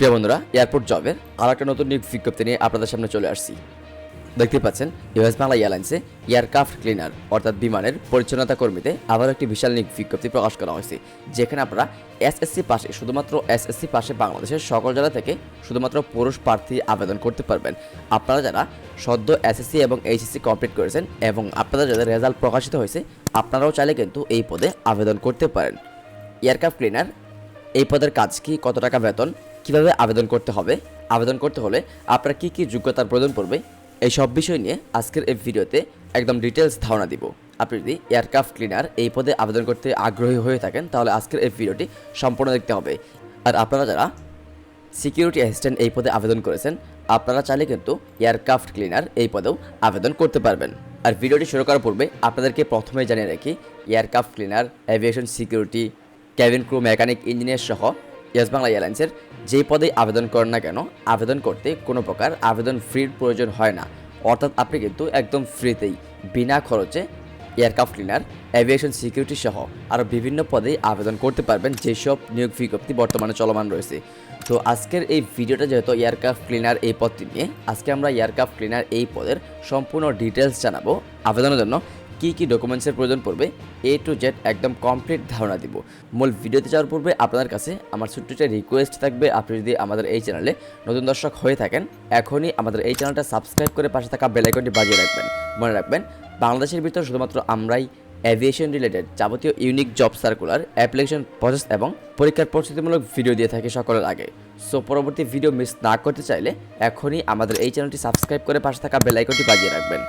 প্রিয় বন্ধুরা, এয়ারপোর্ট জবের আর একটা নতুন বিজ্ঞপ্তি নিয়ে আপনাদের সামনে চলে আসছি। দেখতে পাচ্ছেন ইউএস বাংলা এয়ারলাইন্সে এয়ারক্রাফট ক্লিনার অর্থাৎ বিমানের পরিচ্ছন্নতা কর্মীতে আবার একটি বিশাল নিয়োগ বিজ্ঞপ্তি প্রকাশ করা হয়েছে, যেখানে আপনারা এসএসসি পাশে, শুধুমাত্র এসএসসি পাশে বাংলাদেশের সকল জেলা থেকে শুধুমাত্র পুরুষ প্রার্থী আবেদন করতে পারবেন। আপনারা যারা সদ্য এসএসসি এবং এইচএসসি কমপ্লিট করেছেন এবং আপনাদের যাদের রেজাল্ট প্রকাশিত হয়েছে, আপনারাও চাইলে কিন্তু এই পদে আবেদন করতে পারেন। এয়ারক্রাফট ক্লিনার, এই পদের কাজ কি, কত টাকা বেতন কীভাবে আবেদন করতে হবে? আবেদন করতে হলে আপনার কি কি যোগ্যতার প্রয়োজন পড়বে? এই সব বিষয় নিয়ে আজকের এই ভিডিওতে একদম ডিটেলস ধারণা দিব। আপনি যদি এয়ারক্রাফট ক্লিনার এই পদে আবেদন করতে আগ্রহী হয়ে থাকেন, তাহলে আজকের এই ভিডিওটি সম্পূর্ণ দেখতে হবে। আর আপনারা যারা সিকিউরিটি অ্যাসিস্ট্যান্ট এই পদে আবেদন করেছেন, আপনারা চাইলে কিন্তু এয়ারক্রাফট ক্লিনার এই পদেও আবেদন করতে পারবেন। আর ভিডিওটি শুরু করার পূর্বে আপনাদেরকে প্রথমে জানিয়ে রাখি aircraft cleaner aviation security cabin crew mechanic engineer সহ ইয়েস বাংলা এয়ারলাইন্সের যেই পদে আবেদন করেন না কেন, আবেদন করতে কোনো প্রকার আবেদন ফ্রির প্রয়োজন হয় না। অর্থাৎ আপনি কিন্তু একদম ফ্রিতেই, বিনা খরচে এয়ারক্রাফট ক্লিনার, এভিয়েশন সিকিউরিটি সহ আরও বিভিন্ন পদেই আবেদন করতে পারবেন যেসব নিয়োগ বিজ্ঞপ্তি বর্তমানে চলমান রয়েছে। তো আজকের এই ভিডিওটা যেহেতু এয়ারক্রাফট ক্লিনার এই পদটি নিয়ে, আজকে আমরা এয়ারক্রাফট ক্লিনার এই পদের সম্পূর্ণ ডিটেলস জানাব আবেদনের জন্য। কী কী ডকুমেন্টসের প্রয়োজন পড়বে এ টু জেড একদম কমপ্লিট ধারণা দিব। মূল ভিডিওতে যাওয়ার পূর্বে আপনাদের কাছে আমার ছোট্ট একটা রিকোয়েস্ট থাকবে, আপনি যদি আমাদের এই চ্যানেলে নতুন দর্শক হয়ে থাকেন, এখনই আমাদের এই চ্যানেলটা সাবস্ক্রাইব করে পাশে থাকা বেল আইকনটি বাজিয়ে রাখবেন। মনে রাখবেন, বাংলাদেশের ভিতর শুধুমাত্র আমরাই অ্যাভিয়েশন রিলেটেড যাবতীয় unique job circular application process এবং পরীক্ষার প্রস্তুতিমূলক ভিডিও দিয়ে থাকি সকলের আগে। সো পরবর্তী ভিডিও মিস না করতে চাইলে এখনই আমাদের এই চ্যানেলটি সাবস্ক্রাইব করে পাশে থাকা বেল আইকনটি বাজিয়ে রাখবেন।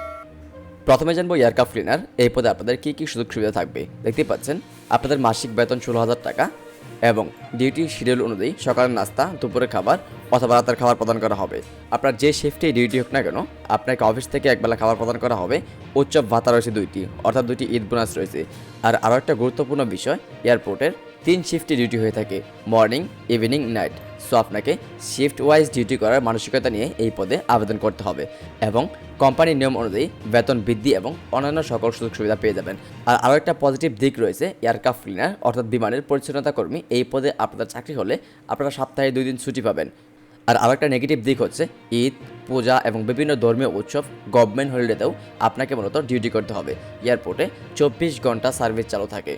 প্রথমে জানব এয়ারক্রাফট ক্লিনার এই পদে আপনাদের কী কী সুযোগ সুবিধা থাকবে? দেখতে পাচ্ছেন, আপনাদের মাসিক বেতন ষোলো হাজার টাকা এবং ডিউটি শিডিউল অনুযায়ী সকালের নাস্তা, দুপুরের খাবার অথবা রাতের খাবার প্রদান করা হবে। আপনার যে শিফটে ডিউটি হোক না কেন, আপনাকে অফিস থেকে একবেলা খাবার প্রদান করা হবে। উৎসব ভাতা রয়েছে দুইটি, অর্থাৎ দুইটি ঈদ বোনাস রয়েছে। আর আরও একটা গুরুত্বপূর্ণ বিষয় এয়ারপোর্টের তিন শিফটে ডিউটি হয়ে থাকে মর্নিং ইভিনিং নাইট সো আপনাকে শিফট ওয়াইজ ডিউটি করার মানসিকতা নিয়ে এই পদে আবেদন করতে হবে এবং কোম্পানির নিয়ম অনুযায়ী বেতন বৃদ্ধি এবং অন্যান্য সকল সুযোগ সুবিধা পেয়ে যাবেন। আর আরও একটা পজিটিভ দিক রয়েছে এয়ারক্রাফট ক্লিনার অর্থাৎ বিমানের পরিচ্ছন্নতা কর্মী, এই পদে আপনাদের চাকরি হলে আপনারা সপ্তাহে দুই দিন ছুটি পাবেন। আর আরও একটা নেগেটিভ দিক হচ্ছে, ঈদ, পূজা এবং বিভিন্ন ধর্মীয় উৎসব গভর্নমেন্ট হলিডেতেও আপনাকে মূলত ডিউটি করতে হবে। এয়ারপোর্টে চব্বিশ ঘণ্টা সার্ভিস চালু থাকে।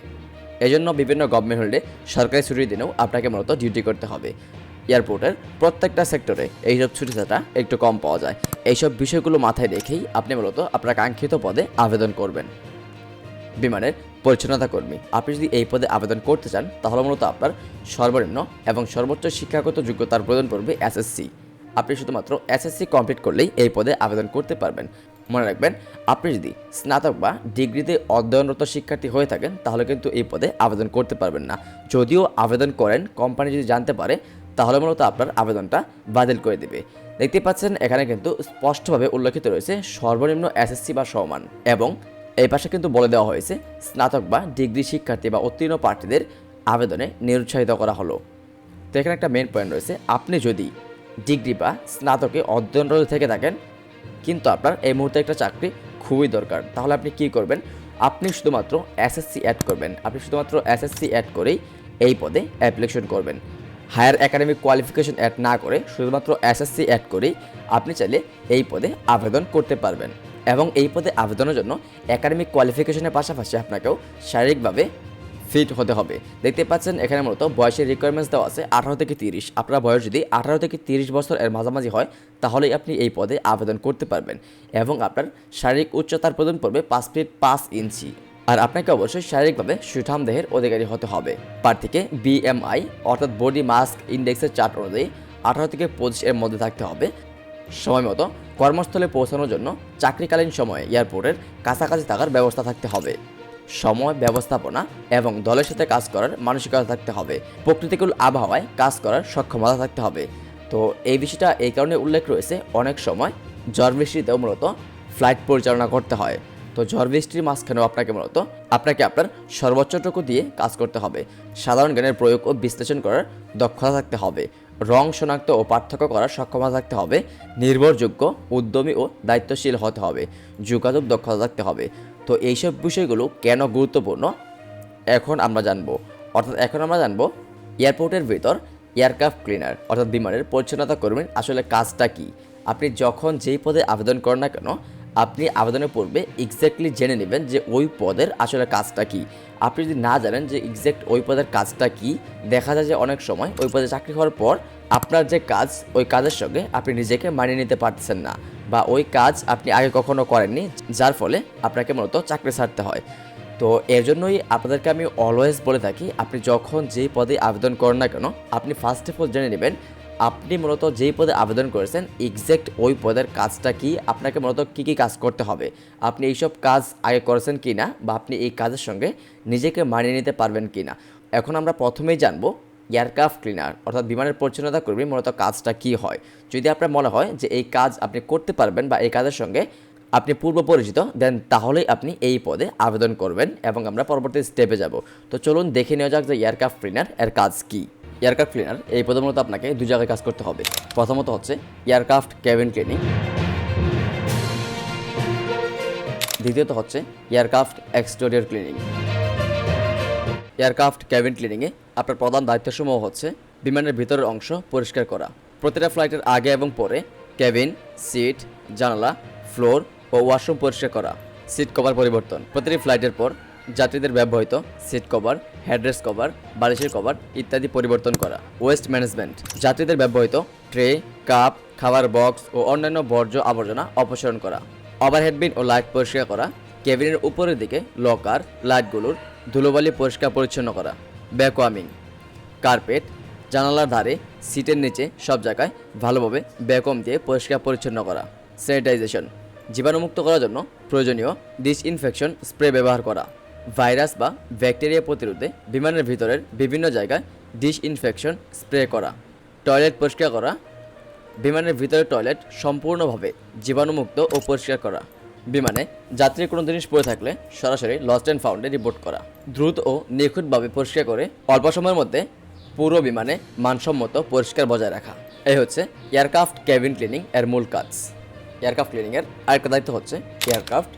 এজন্য বিভিন্ন গভর্নমেন্ট হলিডে সরকারি ছুটির দিনেও আপনাকে মূলত ডিউটি করতে হবে। এয়ারপোর্টের প্রত্যেকটা সেক্টরে এইসব ছাটা একটু কম পাওয়া যায়। এইসব বিষয়গুলো মাথায় রেখেই আপনি মূলত আপনার কাঙ্ক্ষিত পদে আবেদন করবেন। বিমানের পরিচ্ছন্নতা কর্মী, আপনি যদি এই পদে আবেদন করতে চান, তাহলে মূলত আপনার সর্বনিম্ন এবং সর্বোচ্চ শিক্ষাগত যোগ্যতার প্রয়োজন পড়বে এসএসসি। আপনি শুধুমাত্র এসএসসি কমপ্লিট করলেই এই পদে আবেদন করতে পারবেন। মনে রাখবেন, আপনি যদি স্নাতক বা ডিগ্রিতে অধ্যয়নরত শিক্ষার্থী হয়ে থাকেন, তাহলে কিন্তু এই পদে আবেদন করতে পারবেন না। যদিও আবেদন করেন, কোম্পানি যদি জানতে পারে তাহলে মূলত আপনার আবেদনটা বাতিল করে দেবে। দেখতে পাচ্ছেন, এখানে কিন্তু স্পষ্টভাবে উল্লেখিত রয়েছে সর্বনিম্ন এসএসসি বা সমান এবং এই পাশে কিন্তু বলে দেওয়া হয়েছে স্নাতক বা ডিগ্রি শিক্ষার্থী বা উত্তীর্ণ প্রার্থীদের আবেদনে নিরুৎসাহিত করা হলো। তো এখানে একটা মেন পয়েন্ট রয়েছে, আপনি যদি ডিগ্রি বা স্নাতকে অধ্যয়নরত থেকে থাকেন, কিন্তু আপনার এই মুহূর্তে একটা চাকরি খুবই দরকার, তাহলে আপনি কি করবেন? আপনি শুধুমাত্র এসএসসি অ্যাড করবেন। আপনি শুধুমাত্র এসএসসি অ্যাড করেই এই পদে অ্যাপ্লিকেশন করবেন। হায়ার একাডেমিক কোয়ালিফিকেশন অ্যাড না করে শুধুমাত্র এসএসসি অ্যাড করেই আপনি চাইলে এই পদে আবেদন করতে পারবেন। এবং এই পদে আবেদনের জন্য একাডেমিক কোয়ালিফিকেশনের পাশাপাশি আপনাকেও শারীরিকভাবে ফিট হতে হবে। দেখতে পাচ্ছেন, এখানে মূলত বয়সের রিকোয়ারমেন্টস দেওয়া আছে আঠারো থেকে তিরিশ। আপনার বয়স যদি আঠারো থেকে তিরিশ বছর এর মাঝামাঝি হয়, তাহলেই আপনি এই পদে আবেদন করতে পারবেন। এবং আপনার শারীরিক উচ্চতার প্রদান পড়বে পাঁচ ফিট পাঁচ ইঞ্চি। আর আপনাকে অবশ্যই শারীরিকভাবে সুঠাম দেহের অধিকারী হতে হবে। প্রার্থীকে বিএমআই অর্থাৎ বডি মাস্ক ইন্ডেক্সের চার্ট অনুযায়ী আঠারো থেকে পঁচিশ এর মধ্যে থাকতে হবে। সময় মতো কর্মস্থলে পৌঁছানোর জন্য চাকরিকালীন সময়ে এয়ারপোর্টের কাছাকাছি থাকার ব্যবস্থা থাকতে হবে। সময়, ব্যবস্থাপনা এবং দলের সাথে কাজ করার মানসিকতা থাকতে হবে। প্রকৃতিকুল আবহাওয়ায় কাজ করার সক্ষমতা থাকতে হবে। তো এই বিষয়টা এই কারণে উল্লেখ রয়েছে, অনেক সময় ঝড় বৃষ্টিতেও মূলত ফ্লাইট পরিচালনা করতে হয়। তো ঝড় বৃষ্টির মাঝখানেও আপনাকে মূলত, আপনাকে আপনার সর্বোচ্চটুকু দিয়ে কাজ করতে হবে। সাধারণ জ্ঞানের প্রয়োগ ও বিশ্লেষণ করার দক্ষতা থাকতে হবে। রং শনাক্ত ও পার্থক্য করার সক্ষমতা থাকতে হবে। নির্ভরযোগ্য, উদ্যমী ও দায়িত্বশীল হতে হবে। যোগাযোগ দক্ষতা থাকতে হবে। তো এইসব বিষয়গুলো কেন গুরুত্বপূর্ণ? এখন আমরা জানব। অর্থাৎ এখন আমরা জানব, এয়ারপোর্টের ভিতর এয়ারক্রাফট ক্লিনার, অর্থাৎ বিমানের পরিচ্ছন্নতা কর্মীর আসলে কাজটা কি? আপনি যখন যেই পদে আবেদন করেন না কেন আপনি আবেদনের পূর্বে এক্স্যাক্টলি জেনে নেবেন যে ওই পদের আসলে কাজটা কি। আপনি যদি না জানেন যে এক্স্যাক্ট ওই পদের কাজটা কি, দেখা যায় যে অনেক সময় ওই পদে চাকরি হওয়ার পর আপনার যে কাজ, ওই কাজের সঙ্গে আপনি নিজেকে মানিয়ে নিতে পারতেছেন না বা ওই কাজ আপনি আগে কখনো করেননি, যার ফলে আপনাকে মূলত চাকরি ছাড়তে হয়। তো এর জন্যই আপনাদেরকে আমি অলওয়েজ বলে থাকি, আপনি যখন যেই পদে আবেদন করেন না কেন, আপনি ফার্স্ট অফ অল জেনে নেবেন আপনি মূলত যেই পদে আবেদন করেছেন এক্স্যাক্ট ওই পদের কাজটা কি, আপনাকে মূলত কী কী কাজ করতে হবে, আপনি এইসব কাজ আগে করেছেন কি না বা আপনি এই কাজের সঙ্গে নিজেকে মানিয়ে নিতে পারবেন কি না এখন আমরা প্রথমেই জানব এয়ারক্রাফট ক্লিনার অর্থাৎ বিমানের পরিচ্ছন্নতা কর্মী মূলত কাজটা কি হয়। যদি আপনার মনে হয় যে এই কাজ আপনি করতে পারবেন বা এই কাজের সঙ্গে আপনি পূর্ব পরিচিত দেন তাহলেই আপনি এই পদে আবেদন করবেন এবং আমরা পরবর্তী স্টেপে যাব। তো চলুন দেখে নেওয়া যাক যে এয়ারক্রাফট ক্লিনার এর কাজ কি। এয়ারক্রাফট ক্লিনার, এই প্রথমত আপনাকে দু জায়গায় কাজ করতে হবে। প্রথমত হচ্ছে এয়ারক্রাফট ক্যাবিন ক্লিনিং। দ্বিতীয়ত হচ্ছে aircraft exterior cleaning. Aircraft cabin ক্লিনিংয়ে আপনার প্রধান দায়িত্বসমূহ হচ্ছে বিমানের ভিতরের অংশ পরিষ্কার করা। প্রতিটা ফ্লাইটের আগে এবং পরে ক্যাবিন সিট, জানালা, ফ্লোর ও ওয়াশরুম পরিষ্কার করা। সিট কভার পরিবর্তন। প্রতিটি ফ্লাইটের পর যাত্রীদের ব্যবহৃত সিট কভার, হেডরেস্ট কভার, বালিশের কভার ইত্যাদি পরিবর্তন করা। Waste management. যাত্রীদের ব্যবহৃত ট্রে, কাপ, খাবার বক্স ও অন্যান্য বর্জ্য আবর্জনা অপসারণ করা। ওভারহেড বিন ও লাইট পরিষ্কার করা। কেবিনের উপরের দিকে লকার, লাইটগুলোর ধুলোবালি পরিষ্কার পরিচ্ছন্ন করা। ব্যাকওয়ামিং কার্পেট, জানালার ধারে সিটের নিচে সব জায়গায় ভালোভাবে ব্যাকম দিয়ে পরিষ্কার পরিচ্ছন্ন করা। স্যানিটাইজেশন। জীবাণুমুক্ত করার জন্য প্রয়োজনীয় ডিসইনফেকশন স্প্রে ব্যবহার করা। ভাইরাস বা ব্যাকটেরিয়া প্রতিরোধে বিমানের ভিতরের বিভিন্ন জায়গায় ডিসইনফেকশন স্প্রে করা, টয়লেট পরিষ্কার করা, বিমানের ভিতরে টয়লেট সম্পূর্ণভাবে জীবাণুমুক্ত ও পরিষ্কার করা, বিমানে যাত্রীর কোনো জিনিস পড়ে থাকলে সরাসরি লস্ট অ্যান্ড ফাউন্ডে রিপোর্ট করা, দ্রুত ও নিখুঁতভাবে পরিষ্কার করে অল্প সময়ের মধ্যে পুরো বিমানে মানসম্মত পরিষ্কার বজায় রাখা। এই হচ্ছে এয়ারক্রাফট ক্যাবিন ক্লিনিং এর মূল কাজ। এয়ারক্রাফট ক্লিনিংয়ের আরেকটা দায়িত্ব হচ্ছে এয়ারক্রাফট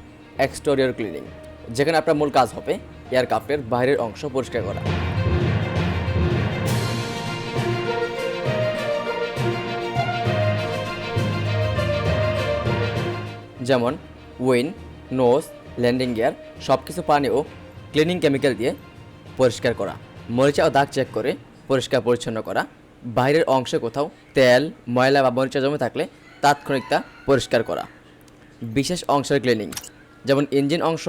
এক্সটেরিয়র ক্লিনিং। যেখানে আপনার মূল কাজ হবে এয়ারক্রাফটের বাইরের অংশ পরিষ্কার করা। যেমন উইন, নোজ, ল্যান্ডিং গিয়ার সব কিছু পানি ও ক্লিনিং কেমিক্যাল দিয়ে পরিষ্কার করা। মরিচা ও দাগ চেক করে পরিষ্কার পরিচ্ছন্ন করা। বাইরের অংশে কোথাও তেল, ময়লা বা মরিচা জমে থাকলে তাৎক্ষণিক তা পরিষ্কার করা। বিশেষ অংশের ক্লিনিং, যেমন ইঞ্জিন অংশ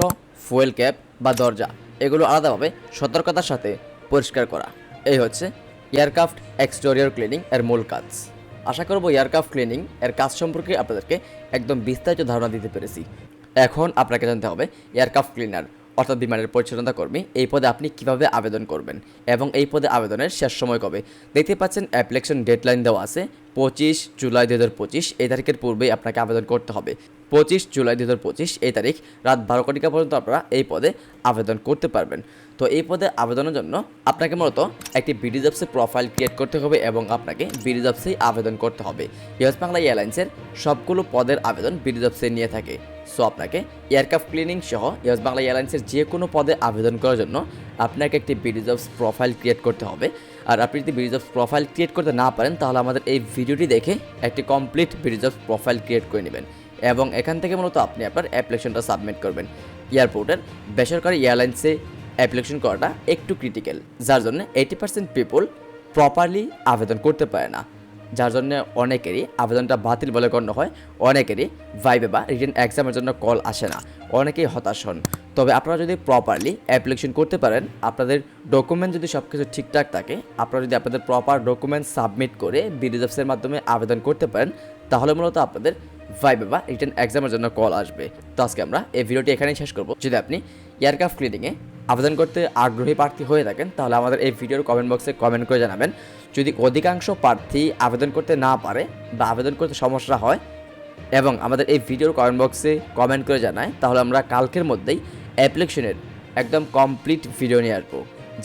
ফুয়েল ক্যাপ বা দরজা, এগুলো আলাদাভাবে সতর্কতার সাথে পরিষ্কার করা। এই হচ্ছে এয়ারক্রাফট এক্সটেরিয়র ক্লিনিং এর মূল কাজ। আশা করব এয়ারক্রাফট ক্লিনিং এর কাজ সম্পর্কে আপনাদেরকে একদম বিস্তারিত ধারণা দিতে পেরেছি। এখন আপনাকে জানতে হবে, এয়ারক্রাফট ক্লিনার অর্থাৎ বিমানের পরিচালনা কর্মী, এই পদে আপনি কীভাবে আবেদন করবেন এবং এই পদে আবেদনের শেষ সময় কবে? দেখতে পাচ্ছেন অ্যাপ্লিকেশন ডেডলাইন দেওয়া আছে পঁচিশ জুলাই দু হাজার পঁচিশ এই তারিখের পূর্বেই আপনাকে আবেদন করতে হবে। পঁচিশ জুলাই দু হাজার পঁচিশ এই তারিখ রাত বারো কোটিকা পর্যন্ত আপনারা এই পদে আবেদন করতে পারবেন। তো এই পদে আবেদনের জন্য আপনাকে মূলত একটি বিডি জবসে প্রোফাইল ক্রিয়েট করতে হবে এবং আপনাকে বিডি জবসেই আবেদন করতে হবে। ইয়েস বাংলা এয়ারলাইন্সের সবগুলো পদের আবেদন বিডি জবসে নিয়ে থাকে। সো আপনাকে এয়ারক্রাফট ক্লিনিং সহ ইউএস বাংলা এয়ারলাইন্সের যে কোনো পদে আবেদন করার জন্য আপনাকে একটি বিডি জবস প্রোফাইল ক্রিয়েট করতে হবে। আর আপনি যদি বিডি প্রোফাইল ক্রিয়েট করতে না পারেন, তাহলে আমাদের এই ভিডিওটি দেখে একটি কমপ্লিট বিডি প্রোফাইল ক্রিয়েট করে নেবেন। এবং এখান থেকে মূলত আপনি আপনার অ্যাপ্লিকেশনটা সাবমিট করবেন। এয়ারপোর্টের বেসরকারি এয়ারলাইন্সে অ্যাপ্লিকেশন করাটা একটু ক্রিটিক্যাল যার জন্য এইটি পার্সেন্ট পিপল প্রপারলি আবেদন করতে পারে না। যার জন্য অনেকেরই আবেদনটা বাতিল বলে গণ্য হয়, অনেকেরই ভাইবে বা রিটেন এক্সামের জন্য কল আসে না, অনেকেই হতাশ হন। তবে আপনারা যদি প্রপারলি অ্যাপ্লিকেশন করতে পারেন, আপনাদের ডকুমেন্ট যদি সব কিছু ঠিকঠাক থাকে, আপনারা যদি আপনাদের প্রপার ডকুমেন্ট সাবমিট করে বিডিজবসের মাধ্যমে আবেদন করতে পারেন, তাহলে মূলত আপনাদের ভাইবে বা রিটেন এক্সামের জন্য কল আসবে। তো আজকে আমরা এই ভিডিওটি এখানেই শেষ করব। যদি আপনি এয়ারক্রাফট ক্লিনিংয়ে আবেদন করতে আগ্রহী প্রার্থী হয়ে থাকেন, তাহলে আমাদের এই ভিডিওর কমেন্ট বক্সে কমেন্ট করে জানাবেন। যদি অধিকাংশ প্রার্থী আবেদন করতে না পারে বা আবেদন করতে সমস্যা হয় এবং আমাদের এই ভিডিওর কমেন্ট বক্সে কমেন্ট করে জানায়, তাহলে আমরা কালকের মধ্যেই অ্যাপ্লিকেশনের একদম কমপ্লিট ভিডিও নিয়ে আসব।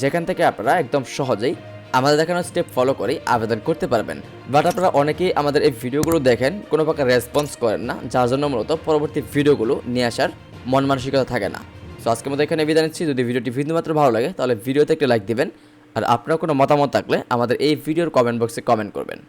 যেখান থেকে আপনারা একদম সহজেই আমাদের দেখানো স্টেপ ফলো করেই আবেদন করতে পারবেন। বাট আপনারা অনেকেই আমাদের এই ভিডিওগুলো দেখেন, কোনো প্রকার রেসপন্স করেন না, যার জন্য মূলত পরবর্তী ভিডিওগুলো নিয়ে আসার মন মানসিকতা থাকে না। তো আজকের মতো এখানে বিদায় নিচ্ছি। যদি ভিডিওটি বিন্দুমাত্র ভালো লাগে, তাহলে ভিডিওতে একটা লাইক দিবেন। আর আপনার কোনো মতামত থাকলে আমাদের এই ভিডিওর কমেন্ট বক্সে কমেন্ট করবেন।